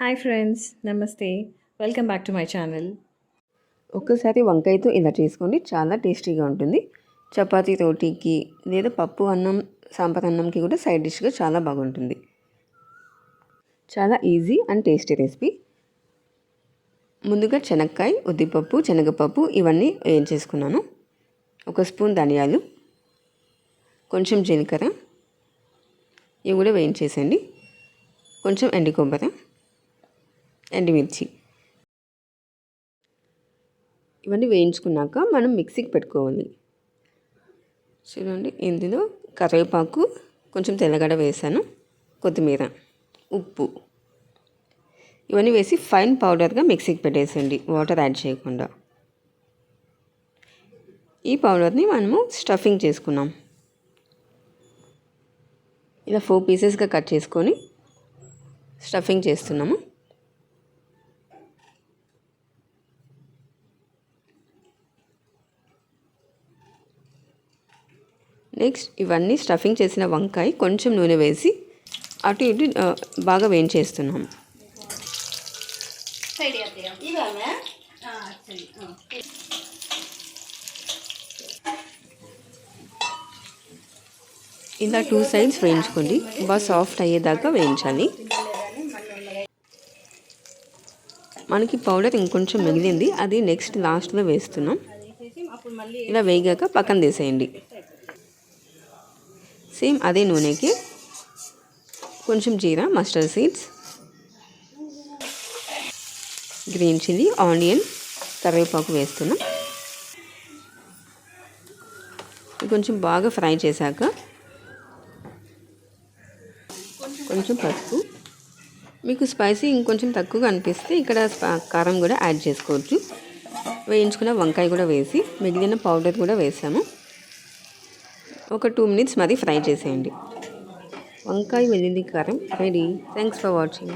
Hi friends నమస్తే. Welcome back to my channel ఒక్కసారి వంకాయతో ఇలా చేసుకోండి చాలా టేస్టీగా ఉంటుంది. చపాతీ రోటీకి లేదా పప్పు అన్నం సాంబార్ అన్నంకి కూడా సైడ్ డిష్గా చాలా బాగుంటుంది. చాలా ఈజీ అండ్ టేస్టీ రెసిపీ. ముందుగా శనక్కాయ ఉద్దిపప్పు శనగపప్పు ఇవన్నీ వేయించేసుకున్నాను ఒక స్పూన్ ధనియాలు కొంచెం జీలకర్ర ఇవి కూడా వేయించేసండి కొంచెం ఎండి కొబ్బరి. ఎండుమిర్చి. ఇవన్నీ వేయించుకున్నాక మనం మిక్సీకి పెట్టుకోవాలి. చూడండి ఇందులో కరివేపాకు కొంచెం తెల్లగడ వేసాను కొత్తిమీర ఉప్పు. ఇవన్నీ వేసి ఫైన్ పౌడర్గా మిక్సీకి పెట్టేసండి వాటర్ యాడ్ చేయకుండా. ఈ పౌడర్ని మనము స్టఫింగ్ చేసుకున్నాం. ఇలా ఫోర్ పీసెస్గా కట్ చేసుకొని స్టఫింగ్ చేస్తున్నాము. నెక్స్ట్ ఇవన్నీ స్టఫింగ్ చేసిన వంకాయ కొంచెం నూనె వేసి అటు ఇటు బాగా వేయించేస్తున్నాం. ఇలా టూ సైడ్స్ వేయించుకోండి. బాగా సాఫ్ట్ అయ్యేదాకా వేయించాలి. మనకి పౌడర్ ఇంకొంచెం మిగిలింది. అది నెక్స్ట్ లాస్ట్లో వేస్తున్నాం. ఇలా వేగాక పక్కన తీసేయండి. సేమ్ అదే నూనెకి కొంచెం jeera mustard seeds green chilli onion కరివేపాకు వేస్తున్నాం. కొంచెం బాగా ఫ్రై చేశాక కొంచెం పసుపు. మీకు స్పైసీ ఇంకొంచెం తక్కువగా అనిపిస్తే ఇక్కడ కారం కూడా యాడ్ చేసుకోవచ్చు. వేయించుకున్న వంకాయ కూడా వేసి మిగిలిన పౌడర్ కూడా వేసాము. ఒక టూ మినిట్స్ మరి ఫ్రై చేసేయండి. వంకాయ వెల్లుల్లి కారం రెడీ. Thanks for watching